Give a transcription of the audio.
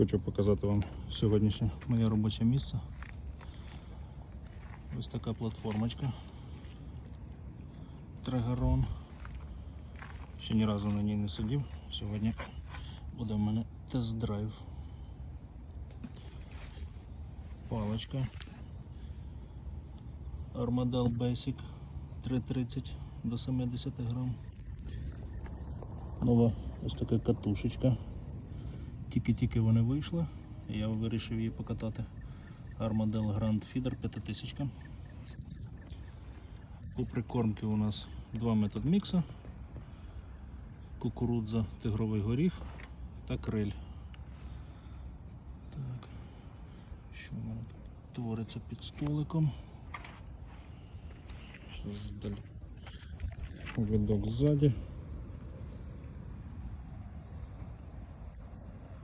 Хочу показати вам сьогоднішнє моє робоче місце. Ось така платформочка. Трегарон. Ще ні разу на ній не сидів. Сьогодні буде в мене тест-драйв. Паличка. Armadale Basic 330 до 70 грам. Нова ось така катушечка. Тільки-тільки вони вийшли, я вирішив її покатати. Armadale Grand Feeder 5000. По прикормці у нас два метод мікса. Кукурудза, тигровий горіх та криль. Так. Що в мене тут твориться під столиком? Далі. Видок ззаді.